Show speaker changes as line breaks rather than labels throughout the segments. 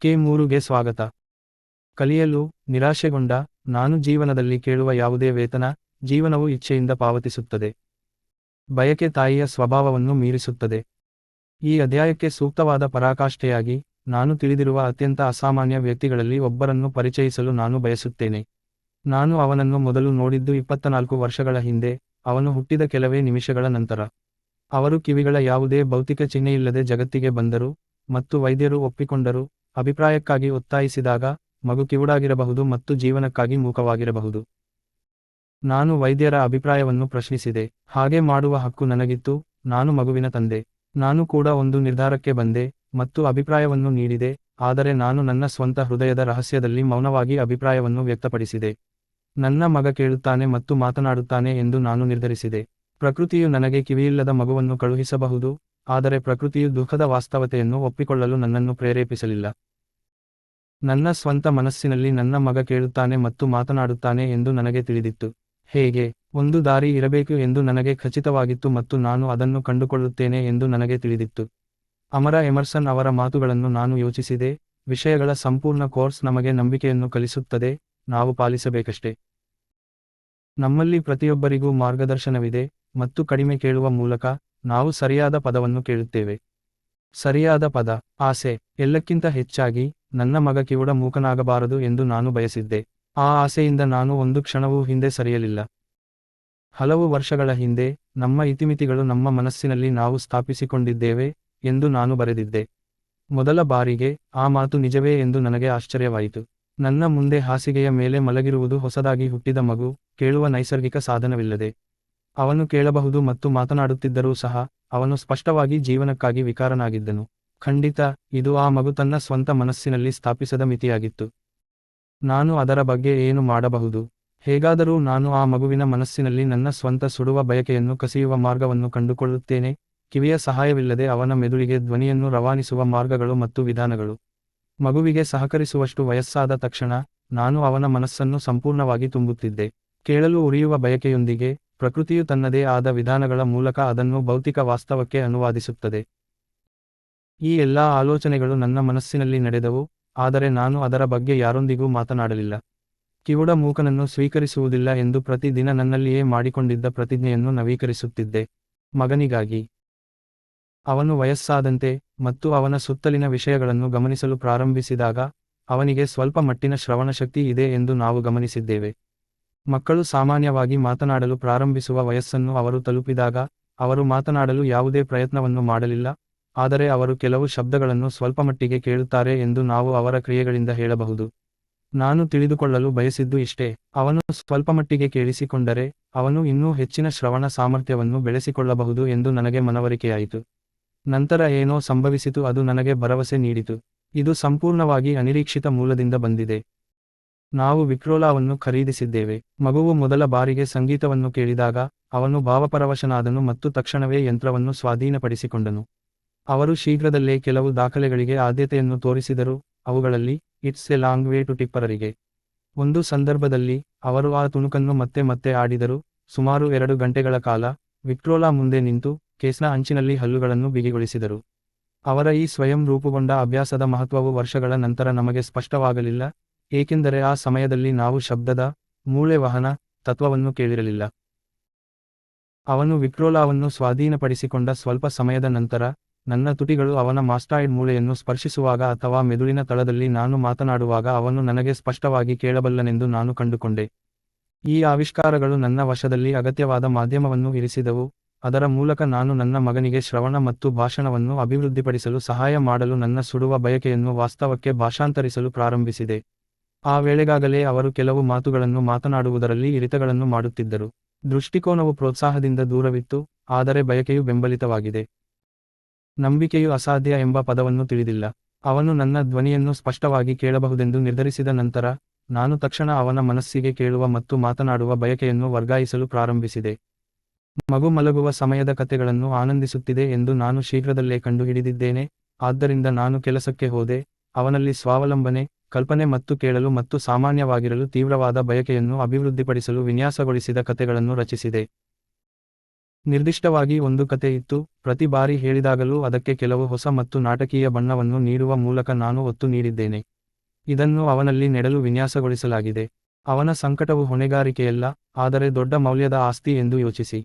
K ಮೂರುಗೆ ಸ್ವಾಗತ. ಕಲಿಯಲು ನಿರಾಶೆಗೊಂಡ ನಾನು ಜೀವನದಲ್ಲಿ ಕೇಳುವ ಯಾವುದೇ ವೇತನ, ಜೀವನವು ಇಚ್ಛೆಯಿಂದ ಪಾವತಿಸುತ್ತದೆ. ಬಯಕೆ ತಾಯಿಯ ಸ್ವಭಾವವನ್ನು ಮೀರಿಸುತ್ತದೆ. ಈ ಅಧ್ಯಾಯಕ್ಕೆ ಸೂಕ್ತವಾದ ಪರಾಕಾಷ್ಠೆಯಾಗಿ ನಾನು ತಿಳಿದಿರುವ ಅತ್ಯಂತ ಅಸಾಮಾನ್ಯ ವ್ಯಕ್ತಿಗಳಲ್ಲಿ ಒಬ್ಬರನ್ನು ಪರಿಚಯಿಸಲು ನಾನು ಬಯಸುತ್ತೇನೆ. ನಾನು ಅವನನ್ನು ಮೊದಲು ನೋಡಿದ್ದು ಇಪ್ಪತ್ತನಾಲ್ಕು ವರ್ಷಗಳ ಹಿಂದೆ, ಅವನು ಹುಟ್ಟಿದ ಕೆಲವೇ ನಿಮಿಷಗಳ ನಂತರ. ಅವರು ಕಿವಿಗಳ ಯಾವುದೇ ಭೌತಿಕ ಚಿಹ್ನೆಯಿಲ್ಲದೆ ಜಗತ್ತಿಗೆ ಬಂದರು ಮತ್ತು ವೈದ್ಯರು ಒಪ್ಪಿಕೊಂಡರು ಅಭಿಪ್ರಾಯಕ್ಕಾಗಿ ಒತ್ತಾಯಿಸಿದಾಗ ಮಗು ಕಿವುಡಾಗಿರಬಹುದು ಮತ್ತು ಜೀವನಕ್ಕಾಗಿ ಮೂಕವಾಗಿರಬಹುದು. ನಾನು ವೈದ್ಯರ ಅಭಿಪ್ರಾಯವನ್ನು ಪ್ರಶ್ನಿಸಿದೆ. ಹಾಗೆ ಮಾಡುವ ಹಕ್ಕು ನನಗಿತ್ತು, ನಾನು ಮಗುವಿನ ತಂದೆ. ನಾನು ಕೂಡ ಒಂದು ನಿರ್ಧಾರಕ್ಕೆ ಬಂದೆ ಮತ್ತು ಅಭಿಪ್ರಾಯವನ್ನು ನೀಡಿದೆ, ಆದರೆ ನಾನು ನನ್ನ ಸ್ವಂತ ಹೃದಯದ ರಹಸ್ಯದಲ್ಲಿ ಮೌನವಾಗಿ ಅಭಿಪ್ರಾಯವನ್ನು ವ್ಯಕ್ತಪಡಿಸಿದೆ. ನನ್ನ ಮಗ ಕೇಳುತ್ತಾನೆ ಮತ್ತು ಮಾತನಾಡುತ್ತಾನೆ ಎಂದು ನಾನು ನಿರ್ಧರಿಸಿದೆ. ಪ್ರಕೃತಿಯು ನನಗೆ ಕಿವಿಯಿಲ್ಲದ ಮಗುವನ್ನು ಕಳುಹಿಸಬಹುದು ಆದರೆ ಪ್ರಕೃತಿಯು ದುಃಖದ ವಾಸ್ತವತೆಯನ್ನು ಒಪ್ಪಿಕೊಳ್ಳಲು ನನ್ನನ್ನು ಪ್ರೇರೇಪಿಸಲಿಲ್ಲ. ನನ್ನ ಸ್ವಂತ ಮನಸ್ಸಿನಲ್ಲಿ ನನ್ನ ಮಗ ಕೇಳುತ್ತಾನೆ ಮತ್ತು ಮಾತನಾಡುತ್ತಾನೆ ಎಂದು ನನಗೆ ತಿಳಿದಿತ್ತು. ಹೇಗೆ? ಒಂದು ದಾರಿ ಇರಬೇಕು ಎಂದು ನನಗೆ ಖಚಿತವಾಗಿತ್ತು ಮತ್ತು ನಾನು ಅದನ್ನು ಕಂಡುಕೊಳ್ಳುತ್ತೇನೆ ಎಂದು ನನಗೆ ತಿಳಿದಿತ್ತು. ಅಮರ ಎಮರ್ಸನ್ ಅವರ ಮಾತುಗಳನ್ನು ನಾನು ಯೋಚಿಸಿದೆ. ವಿಷಯಗಳ ಸಂಪೂರ್ಣ ಕೋರ್ಸ್ ನಮಗೆ ನಂಬಿಕೆಯನ್ನು ಕಲಿಸುತ್ತದೆ. ನಾವು ಪಾಲಿಸಬೇಕಷ್ಟೇ. ನಮ್ಮಲ್ಲಿ ಪ್ರತಿಯೊಬ್ಬರಿಗೂ ಮಾರ್ಗದರ್ಶನವಿದೆ ಮತ್ತು ಕಡಿಮೆ ಕೇಳುವ ಮೂಲಕ ನಾವು ಸರಿಯಾದ ಪದವನ್ನು ಕೇಳುತ್ತೇವೆ. ಸರಿಯಾದ ಪದ, ಆಸೆ, ಎಲ್ಲಕ್ಕಿಂತ ಹೆಚ್ಚಾಗಿ, ನನ್ನ ಮಗ ಕಿವುಡ ಮೂಕನಾಗಬಾರದು ಎಂದು ನಾನು ಬಯಸಿದ್ದೆ. ಆ ಆಸೆಯಿಂದ ನಾನು ಒಂದು ಕ್ಷಣವೂ ಹಿಂದೆ ಸರಿಯಲಿಲ್ಲ. ಹಲವು ವರ್ಷಗಳ ಹಿಂದೆ, ನಮ್ಮ ಇತಿಮಿತಿಗಳು ನಮ್ಮ ಮನಸ್ಸಿನಲ್ಲಿ ನಾವು ಸ್ಥಾಪಿಸಿಕೊಂಡಿದ್ದೇವೆ ಎಂದು ನಾನು ಬರೆದಿದ್ದೆ. ಮೊದಲ ಬಾರಿಗೆ, ಆ ಮಾತು ನಿಜವೇ ಎಂದು ನನಗೆ ಆಶ್ಚರ್ಯವಾಯಿತು. ನನ್ನ ಮುಂದೆ ಹಾಸಿಗೆಯ ಮೇಲೆ ಮಲಗಿರುವುದು ಹೊಸದಾಗಿ ಹುಟ್ಟಿದ ಮಗು, ಕೇಳುವ ನೈಸರ್ಗಿಕ ಸಾಧನವಿಲ್ಲದೆ. ಅವನು ಕೇಳಬಹುದು ಮತ್ತು ಮಾತನಾಡುತ್ತಿದ್ದರೂ ಸಹ ಅವನು ಸ್ಪಷ್ಟವಾಗಿ ಜೀವನಕ್ಕಾಗಿ ವಿಕಾರನಾಗಿದ್ದನು. ಖಂಡಿತ, ಇದು ಆ ಮಗು ತನ್ನ ಸ್ವಂತ ಮನಸ್ಸಿನಲ್ಲಿ ಸ್ಥಾಪಿಸದ ಮಿತಿಯಾಗಿತ್ತು. ನಾನು ಅದರ ಬಗ್ಗೆ ಏನು ಮಾಡಬಹುದು? ಹೇಗಾದರೂ ನಾನು ಆ ಮಗುವಿನ ಮನಸ್ಸಿನಲ್ಲಿ ನನ್ನ ಸ್ವಂತ ಸುಡುವ ಬಯಕೆಯನ್ನು ಕಸಿಯುವ ಮಾರ್ಗವನ್ನು ಕಂಡುಕೊಳ್ಳುತ್ತೇನೆ. ಕಿವಿಯ ಸಹಾಯವಿಲ್ಲದೆ ಅವನ ಮೆದುಳಿಗೆ ಧ್ವನಿಯನ್ನು ರವಾನಿಸುವ ಮಾರ್ಗಗಳು ಮತ್ತು ವಿಧಾನಗಳು. ಮಗುವಿಗೆ ಸಹಕರಿಸುವಷ್ಟು ವಯಸ್ಸಾದ ತಕ್ಷಣ ನಾನು ಅವನ ಮನಸ್ಸನ್ನು ಸಂಪೂರ್ಣವಾಗಿ ತುಂಬುತ್ತಿದ್ದೆ. ಕೇಳಲು ಉರಿಯುವ ಬಯಕೆಯೊಂದಿಗೆ ಪ್ರಕೃತಿಯು ತನ್ನದೇ ಆದ ವಿಧಾನಗಳ ಮೂಲಕ ಅದನ್ನು ಭೌತಿಕ ವಾಸ್ತವಕ್ಕೆ ಅನುವಾದಿಸುತ್ತದೆ. ಈ ಎಲ್ಲಾ ಆಲೋಚನೆಗಳು ನನ್ನ ಮನಸ್ಸಿನಲ್ಲಿ ನಡೆದವು, ಆದರೆ ನಾನು ಅದರ ಬಗ್ಗೆ ಯಾರೊಂದಿಗೂ ಮಾತನಾಡಲಿಲ್ಲ. ಕಿವುಡ ಮೂಕನನ್ನು ಸ್ವೀಕರಿಸುವುದಿಲ್ಲ ಎಂದು ಪ್ರತಿದಿನ ನನ್ನಲ್ಲಿಯೇ ಮಾಡಿಕೊಂಡಿದ್ದ ಪ್ರತಿಜ್ಞೆಯನ್ನು ನವೀಕರಿಸುತ್ತಿದ್ದೆ. ಮಗನಿಗಾಗಿ. ಅವನು ವಯಸ್ಸಾದಂತೆ ಮತ್ತು ಅವನ ಸುತ್ತಲಿನ ವಿಷಯಗಳನ್ನು ಗಮನಿಸಲು ಪ್ರಾರಂಭಿಸಿದಾಗ, ಅವನಿಗೆ ಸ್ವಲ್ಪ ಮಟ್ಟಿನ ಶ್ರವಣಶಕ್ತಿ ಇದೆ ಎಂದು ನಾವು ಗಮನಿಸಿದ್ದೇವೆ. ಮಕ್ಕಳು ಸಾಮಾನ್ಯವಾಗಿ ಮಾತನಾಡಲು ಪ್ರಾರಂಭಿಸುವ ವಯಸ್ಸನ್ನು ಅವರು ತಲುಪಿದಾಗ, ಅವರು ಮಾತನಾಡಲು ಯಾವುದೇ ಪ್ರಯತ್ನವನ್ನು ಮಾಡಲಿಲ್ಲ, ಆದರೆ ಅವರು ಕೆಲವು ಶಬ್ದಗಳನ್ನು ಸ್ವಲ್ಪಮಟ್ಟಿಗೆ ಕೇಳುತ್ತಾರೆ ಎಂದು ನಾವು ಅವರ ಕ್ರಿಯೆಗಳಿಂದ ಹೇಳಬಹುದು. ನಾನು ತಿಳಿದುಕೊಳ್ಳಲು ಬಯಸಿದ್ದು ಇಷ್ಟೇ, ಅವನು ಸ್ವಲ್ಪಮಟ್ಟಿಗೆ ಕೇಳಿಸಿಕೊಂಡರೆ, ಅವನು ಇನ್ನೂ ಹೆಚ್ಚಿನ ಶ್ರವಣ ಸಾಮರ್ಥ್ಯವನ್ನು ಬೆಳೆಸಿಕೊಳ್ಳಬಹುದು ಎಂದು ನನಗೆ ಮನವರಿಕೆಯಾಯಿತು. ನಂತರ ಏನೋ ಸಂಭವಿಸಿತು, ಅದು ನನಗೆ ಭರವಸೆ ನೀಡಿತು. ಇದು ಸಂಪೂರ್ಣವಾಗಿ ಅನಿರೀಕ್ಷಿತ ಮೂಲದಿಂದ ಬಂದಿದೆ. ನಾವು ವಿಕ್ರೋಲಾವನ್ನು ಖರೀದಿಸಿದ್ದೇವೆ. ಮಗುವು ಮೊದಲ ಬಾರಿಗೆ ಸಂಗೀತವನ್ನು ಕೇಳಿದಾಗ, ಅವನು ಭಾವಪರವಶನಾದನು ಮತ್ತು ತಕ್ಷಣವೇ ಯಂತ್ರವನ್ನು ಸ್ವಾಧೀನಪಡಿಸಿಕೊಂಡನು. ಅವರು ಶೀಘ್ರದಲ್ಲೇ ಕೆಲವು ದಾಖಲೆಗಳಿಗೆ ಆದ್ಯತೆಯನ್ನು ತೋರಿಸಿದರು, ಅವುಗಳಲ್ಲಿ, it's a long way to ಟಿಪ್ಪರರಿಗೆ ಒಂದು ಸಂದರ್ಭದಲ್ಲಿ, ಅವರು ಆ ತುಣುಕನ್ನು ಮತ್ತೆ ಮತ್ತೆ ಆಡಿದರು. ಸುಮಾರು ಎರಡು ಗಂಟೆಗಳ ಕಾಲ, ವಿಕ್ರೋಲಾ ಮುಂದೆ ನಿಂತು, ಕೇಸ್ನ ಅಂಚಿನಲ್ಲಿ ಹಲ್ಲುಗಳನ್ನು ಬಿಗಿಗೊಳಿಸಿದರು. ಅವರ ಈ ಸ್ವಯಂ ರೂಪುಗೊಂಡ ಅಭ್ಯಾಸದ ಮಹತ್ವವು ವರ್ಷಗಳ ನಂತರ ನಮಗೆ ಸ್ಪಷ್ಟವಾಗಲಿಲ್ಲ. ಏಕೆಂದರೆ ಆ ಸಮಯದಲ್ಲಿ ನಾವು ಶಬ್ದದ ಮೂಳೆ ವಹನ ತತ್ವವನ್ನು ಕೇಳಿರಲಿಲ್ಲ. ಅವನು ವಿಕ್ರೋಲಾವನ್ನು ಸ್ವಾಧೀನಪಡಿಸಿಕೊಂಡ ಸ್ವಲ್ಪ ಸಮಯದ ನಂತರ, ನನ್ನ ತುಟಿಗಳು ಅವನ ಮಾಸ್ಟಾಯ್ಡ್ ಮೂಳೆಯನ್ನು ಸ್ಪರ್ಶಿಸುವಾಗ ಅಥವಾ ಮೆದುಳಿನ ತಳದಲ್ಲಿ ನಾನು ಮಾತನಾಡುವಾಗ ಅವನು ನನಗೆ ಸ್ಪಷ್ಟವಾಗಿ ಕೇಳಬಲ್ಲನೆಂದು ನಾನು ಕಂಡುಕೊಂಡೆ. ಈ ಆವಿಷ್ಕಾರಗಳು ನನ್ನ ವಶದಲ್ಲಿ ಅಗತ್ಯವಾದ ಮಾಧ್ಯಮವನ್ನು ಇರಿಸಿದವು, ಅದರ ಮೂಲಕ ನಾನು ನನ್ನ ಮಗನಿಗೆ ಶ್ರವಣ ಮತ್ತು ಭಾಷಣವನ್ನು ಅಭಿವೃದ್ಧಿಪಡಿಸಲು ಸಹಾಯ ಮಾಡಲು ನನ್ನ ಸುಡುವ ಬಯಕೆಯನ್ನು ವಾಸ್ತವಕ್ಕೆ ಭಾಷಾಂತರಿಸಲು ಪ್ರಾರಂಭಿಸಿದೆ. ಆ ವೇಳೆಗಾಗಲೇ ಅವರು ಕೆಲವು ಮಾತುಗಳನ್ನು ಮಾತನಾಡುವುದರಲ್ಲಿ ಇರಿತಗಳನ್ನು ಮಾಡುತ್ತಿದ್ದರು. ದೃಷ್ಟಿಕೋನವು ಪ್ರೋತ್ಸಾಹದಿಂದ ದೂರವಿತ್ತು, ಆದರೆ ಬಯಕೆಯು ಬೆಂಬಲಿತವಾಗಿದೆ. ನಂಬಿಕೆಯು ಅಸಾಧ್ಯ ಎಂಬ ಪದವನ್ನು ತಿಳಿದಿಲ್ಲ. ಅವನು ನನ್ನ ಧ್ವನಿಯನ್ನು ಸ್ಪಷ್ಟವಾಗಿ ಕೇಳಬಹುದೆಂದು ನಿರ್ಧರಿಸಿದ ನಂತರ, ನಾನು ತಕ್ಷಣ ಅವನ ಮನಸ್ಸಿಗೆ ಕೇಳುವ ಮತ್ತು ಮಾತನಾಡುವ ಬಯಕೆಯನ್ನು ವರ್ಗಾಯಿಸಲು ಪ್ರಾರಂಭಿಸಿದೆ. ಮಗು ಮಲಗುವ ಸಮಯದ ಕಥೆಗಳನ್ನು ಆನಂದಿಸುತ್ತಿದೆ ಎಂದು ನಾನು ಶೀಘ್ರದಲ್ಲೇ ಕಂಡುಹಿಡಿದಿದ್ದೇನೆ, ಆದ್ದರಿಂದ ನಾನು ಕೆಲಸಕ್ಕೆ ಹೋದೆ, ಅವನಲ್ಲಿ ಸ್ವಾವಲಂಬನೆ ಕಲ್ಪನೆ ಮತ್ತು ಕೇಳಲು ಮತ್ತು ಸಾಮಾನ್ಯವಾಗಿರಲು ತೀವ್ರವಾದ ಬಯಕೆಯನ್ನು ಅಭಿವೃದ್ಧಿಪಡಿಸಲು ವಿನ್ಯಾಸಗೊಳಿಸಿದ ಕಥೆಗಳನ್ನು ರಚಿಸಿದೆ. ನಿರ್ದಿಷ್ಟವಾಗಿ ಒಂದು ಕತೆ ಇತ್ತು. ಪ್ರತಿ ಬಾರಿ ಹೇಳಿದಾಗಲೂ ಅದಕ್ಕೆ ಕೆಲವು ಹೊಸ ಮತ್ತು ನಾಟಕೀಯ ಬಣ್ಣವನ್ನು ನೀಡುವ ಮೂಲಕ ನಾನು ಒತ್ತು ನೀಡಿದ್ದೇನೆ. ಇದನ್ನು ಅವನಲ್ಲಿ ನೆಡಲು ವಿನ್ಯಾಸಗೊಳಿಸಲಾಗಿದೆ. ಅವನ ಸಂಕಟವು ಹೊಣೆಗಾರಿಕೆಯಲ್ಲ, ಆದರೆ ದೊಡ್ಡ ಮೌಲ್ಯದ ಆಸ್ತಿ ಎಂದು ಯೋಚಿಸಿ.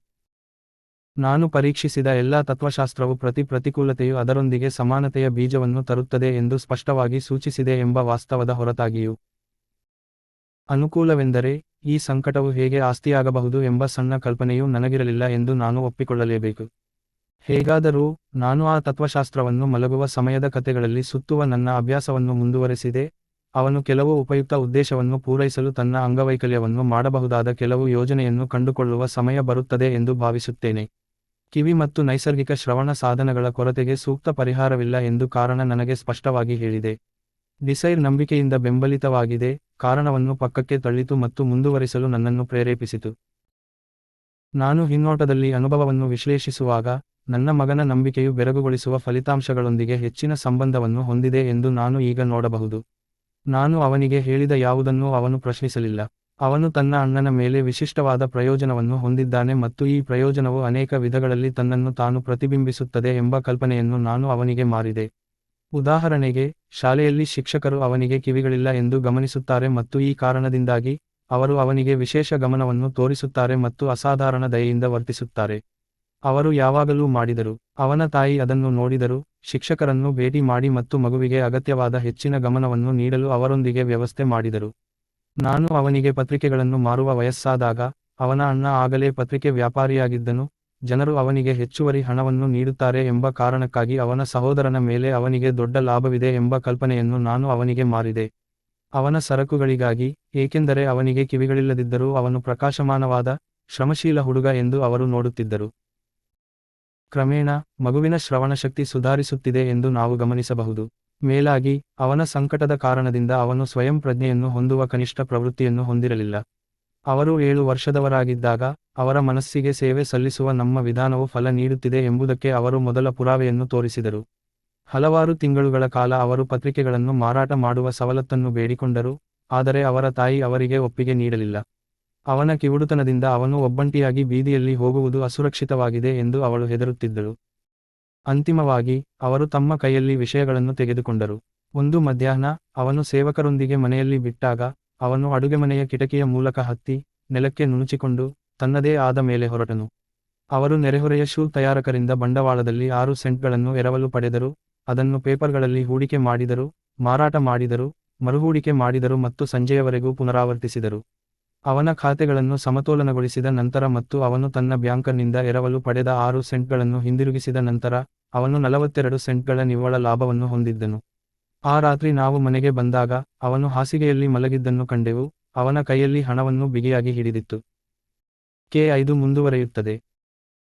ನಾನು ಪರೀಕ್ಷಿಸಿದ ಎಲ್ಲಾ ತತ್ವಶಾಸ್ತ್ರವು ಪ್ರತಿ ಪ್ರತಿಕೂಲತೆಯು ಅದರೊಂದಿಗೆ ಸಮಾನತೆಯ ಬೀಜವನ್ನು ತರುತ್ತದೆ ಎಂದು ಸ್ಪಷ್ಟವಾಗಿ ಸೂಚಿಸಿದೆ ಎಂಬ ವಾಸ್ತವದ ಹೊರತಾಗಿಯೂ. ಅನುಕೂಲವೆಂದರೆ, ಈ ಸಂಕಟವು ಹೇಗೆ ಆಸ್ತಿಯಾಗಬಹುದು ಎಂಬ ಸಣ್ಣ ಕಲ್ಪನೆಯೂ ನನಗಿರಲಿಲ್ಲ ಎಂದು ನಾನು ಒಪ್ಪಿಕೊಳ್ಳಲೇಬೇಕು. ಹೇಗಾದರೂ, ನಾನು ಆ ತತ್ವಶಾಸ್ತ್ರವನ್ನು ಮಲಗುವ ಸಮಯದ ಕತೆಗಳಲ್ಲಿ ಸುತ್ತುವ ನನ್ನ ಅಭ್ಯಾಸವನ್ನು ಮುಂದುವರೆಸಿದೆ, ಅವನು ಕೆಲವು ಉಪಯುಕ್ತ ಉದ್ದೇಶವನ್ನು ಪೂರೈಸಲು ತನ್ನ ಅಂಗವೈಕಲ್ಯವನ್ನು ಮಾಡಬಹುದಾದ ಕೆಲವು ಯೋಜನೆಯನ್ನು ಕಂಡುಕೊಳ್ಳುವ ಸಮಯ ಬರುತ್ತದೆ ಎಂದು ಭಾವಿಸುತ್ತೇನೆ. ಕಿವಿ ಮತ್ತು ನೈಸರ್ಗಿಕ ಶ್ರವಣ ಸಾಧನಗಳ ಕೊರತೆಗೆ ಸೂಕ್ತ ಪರಿಹಾರವಿಲ್ಲ ಎಂದು ಕಾರಣ ನನಗೆ ಸ್ಪಷ್ಟವಾಗಿ ಹೇಳಿದೆ. ಡಿಸೈರ್ ನಂಬಿಕೆಯಿಂದ ಬೆಂಬಲಿತವಾಗಿದೆ, ಕಾರಣವನ್ನು ಪಕ್ಕಕ್ಕೆ ತಳ್ಳಿತು ಮತ್ತು ಮುಂದುವರಿಸಲು ನನ್ನನ್ನು ಪ್ರೇರೇಪಿಸಿತು. ನಾನು ಹಿನ್ನೋಟದಲ್ಲಿ ಅನುಭವವನ್ನು ವಿಶ್ಲೇಷಿಸುವಾಗ, ನನ್ನ ಮಗನ ನಂಬಿಕೆಯು ಬೆರಗುಗೊಳಿಸುವ ಫಲಿತಾಂಶಗಳೊಂದಿಗೆ ಹೆಚ್ಚಿನ ಸಂಬಂಧವನ್ನು ಹೊಂದಿದೆ ಎಂದು ನಾನು ಈಗ ನೋಡಬಹುದು. ನಾನು ಅವನಿಗೆ ಹೇಳಿದ ಯಾವುದನ್ನೂ ಅವನು ಪ್ರಶ್ನಿಸಲಿಲ್ಲ. ಅವನು ತನ್ನ ಅಣ್ಣನ ಮೇಲೆ ವಿಶಿಷ್ಟವಾದ ಪ್ರಯೋಜನವನ್ನು ಹೊಂದಿದ್ದಾನೆ ಮತ್ತು ಈ ಪ್ರಯೋಜನವು ಅನೇಕ ವಿಧಗಳಲ್ಲಿ ತನ್ನನ್ನು ತಾನು ಪ್ರತಿಬಿಂಬಿಸುತ್ತದೆ ಎಂಬ ಕಲ್ಪನೆಯನ್ನು ನಾನು ಅವನಿಗೆ ಮಾರಿದೆ. ಉದಾಹರಣೆಗೆ, ಶಾಲೆಯಲ್ಲಿ ಶಿಕ್ಷಕರು ಅವನಿಗೆ ಕಿವಿಗಳಿಲ್ಲ ಎಂದು ಗಮನಿಸುತ್ತಾರೆ ಮತ್ತು ಈ ಕಾರಣದಿಂದಾಗಿ, ಅವರು ಅವನಿಗೆ ವಿಶೇಷ ಗಮನವನ್ನು ತೋರಿಸುತ್ತಾರೆ ಮತ್ತು ಅಸಾಧಾರಣ ದಯೆಯಿಂದ ವರ್ತಿಸುತ್ತಾರೆ. ಅವರು ಯಾವಾಗಲೂ ಮಾಡಿದರು. ಅವನ ತಾಯಿ ಅದನ್ನು ನೋಡಿದರು. ಶಿಕ್ಷಕರನ್ನು ಭೇಟಿ ಮಾಡಿ ಮತ್ತು ಮಗುವಿಗೆ ಅಗತ್ಯವಾದ ಹೆಚ್ಚಿನ ಗಮನವನ್ನು ನೀಡಲು ಅವರೊಂದಿಗೆ ವ್ಯವಸ್ಥೆ ಮಾಡಿದರು. ನಾನು ಅವನಿಗೆ ಪತ್ರಿಕೆಗಳನ್ನು ಮಾರುವ ವಯಸ್ಸಾದಾಗ, ಅವನ ಅಣ್ಣ ಆಗಲೇ ಪತ್ರಿಕೆ ವ್ಯಾಪಾರಿಯಾಗಿದ್ದನು, ಜನರು ಅವನಿಗೆ ಹೆಚ್ಚುವರಿ ಹಣವನ್ನು ನೀಡುತ್ತಾರೆ ಎಂಬ ಕಾರಣಕ್ಕಾಗಿ ಅವನ ಸಹೋದರನ ಮೇಲೆ ಅವನಿಗೆ ದೊಡ್ಡ ಲಾಭವಿದೆ ಎಂಬ ಕಲ್ಪನೆಯನ್ನು ನಾನು ಅವನಿಗೆ ಮಾರಿದೆ. ಅವನ ಸರಕುಗಳಿಗಾಗಿ, ಏಕೆಂದರೆ ಅವನಿಗೆ ಕಿವಿಗಳಿಲ್ಲದಿದ್ದರೂ ಅವನು ಪ್ರಕಾಶಮಾನವಾದ, ಶ್ರಮಶೀಲ ಹುಡುಗ ಎಂದು ಅವರು ನೋಡುತ್ತಿದ್ದರು. ಕ್ರಮೇಣ, ಮಗುವಿನ ಶ್ರವಣಶಕ್ತಿ ಸುಧಾರಿಸುತ್ತಿದೆ ಎಂದು ನಾವು ಗಮನಿಸಬಹುದು. ಮೇಲಾಗಿ ಅವನ ಸಂಕಟದ ಕಾರಣದಿಂದ ಅವನು ಸ್ವಯಂ ಪ್ರಜ್ಞೆಯನ್ನು ಹೊಂದುವ ಕನಿಷ್ಠ ಪ್ರವೃತ್ತಿಯನ್ನು ಹೊಂದಿರಲಿಲ್ಲ. ಅವರು ಏಳು ವರ್ಷದವರಾಗಿದ್ದಾಗ ಅವರ ಮನಸ್ಸಿಗೆ ಸೇವೆ ಸಲ್ಲಿಸುವ ನಮ್ಮ ವಿಧಾನವು ಫಲ ನೀಡುತ್ತಿದೆ ಎಂಬುದಕ್ಕೆ ಅವರು ಮೊದಲ ಪುರಾವೆಯನ್ನು ತೋರಿಸಿದರು. ಹಲವಾರು ತಿಂಗಳುಗಳ ಕಾಲ ಅವರು ಪತ್ರಿಕೆಗಳನ್ನು ಮಾರಾಟ ಮಾಡುವ ಸವಲತ್ತನ್ನು ಬೇಡಿಕೊಂಡರು, ಆದರೆ ಅವರ ತಾಯಿ ಅವರಿಗೆ ಒಪ್ಪಿಗೆ ನೀಡಲಿಲ್ಲ. ಅವನ ಕಿವುಡುತನದಿಂದ ಅವನು ಒಬ್ಬಂಟಿಯಾಗಿ ಬೀದಿಯಲ್ಲಿ ಹೋಗುವುದು ಅಸುರಕ್ಷಿತವಾಗಿದೆ ಎಂದು ಅವಳು ಹೆದರುತ್ತಿದ್ದಳು. ಅಂತಿಮವಾಗಿ, ಅವರು ತಮ್ಮ ಕೈಯಲ್ಲಿ ವಿಷಯಗಳನ್ನು ತೆಗೆದುಕೊಂಡರು. ಒಂದು ಮಧ್ಯಾಹ್ನ, ಅವನು ಸೇವಕರೊಂದಿಗೆ ಮನೆಯಲ್ಲಿ ಬಿಟ್ಟಾಗ, ಅವನು ಅಡುಗೆಮನೆಯ ಕಿಟಕಿಯ ಮೂಲಕ ಹತ್ತಿ, ನೆಲಕ್ಕೆ ನುಣುಚಿಕೊಂಡು, ತನ್ನದೇ ಆದ ಮೇಲೆ ಹೊರಟನು. ಅವರು ನೆರೆಹೊರೆಯ ಶೂ ತಯಾರಕರಿಂದ ಬಂಡವಾಳದಲ್ಲಿ ಆರು ಸೆಂಟ್ಗಳನ್ನು ಎರವಲು ಪಡೆದರು, ಅದನ್ನು ಪೇಪರ್ಗಳಲ್ಲಿ ಹೂಡಿಕೆ ಮಾಡಿದರು, ಮಾರಾಟ ಮಾಡಿದರು, ಮರುಹೂಡಿಕೆ ಮಾಡಿದರು ಮತ್ತು ಸಂಜೆಯವರೆಗೂ ಪುನರಾವರ್ತಿಸಿದರು. ಅವನ ಖಾತೆಗಳನ್ನು ಸಮತೋಲನಗೊಳಿಸಿದ ನಂತರ ಮತ್ತು ಅವನು ತನ್ನ ಬ್ಯಾಂಕರ್ನಿಂದ ಎರವಲು ಪಡೆದ ಆರು ಸೆಂಟ್ಗಳನ್ನು ಹಿಂದಿರುಗಿಸಿದ ನಂತರ, ಅವನು ನಲವತ್ತೆರಡು ಸೆಂಟ್ಗಳ ನಿವ್ವಳ ಲಾಭವನ್ನು ಹೊಂದಿದ್ದನು. ಆ ರಾತ್ರಿ ನಾವು ಮನೆಗೆ ಬಂದಾಗ, ಅವನು ಹಾಸಿಗೆಯಲ್ಲಿ ಮಲಗಿದ್ದನ್ನು ಕಂಡೆವು, ಅವನ ಕೈಯಲ್ಲಿ ಹಣವನ್ನು ಬಿಗಿಯಾಗಿ ಹಿಡಿದಿತ್ತು. ಕೆ ಐದು ಮುಂದುವರೆಯುತ್ತದೆ.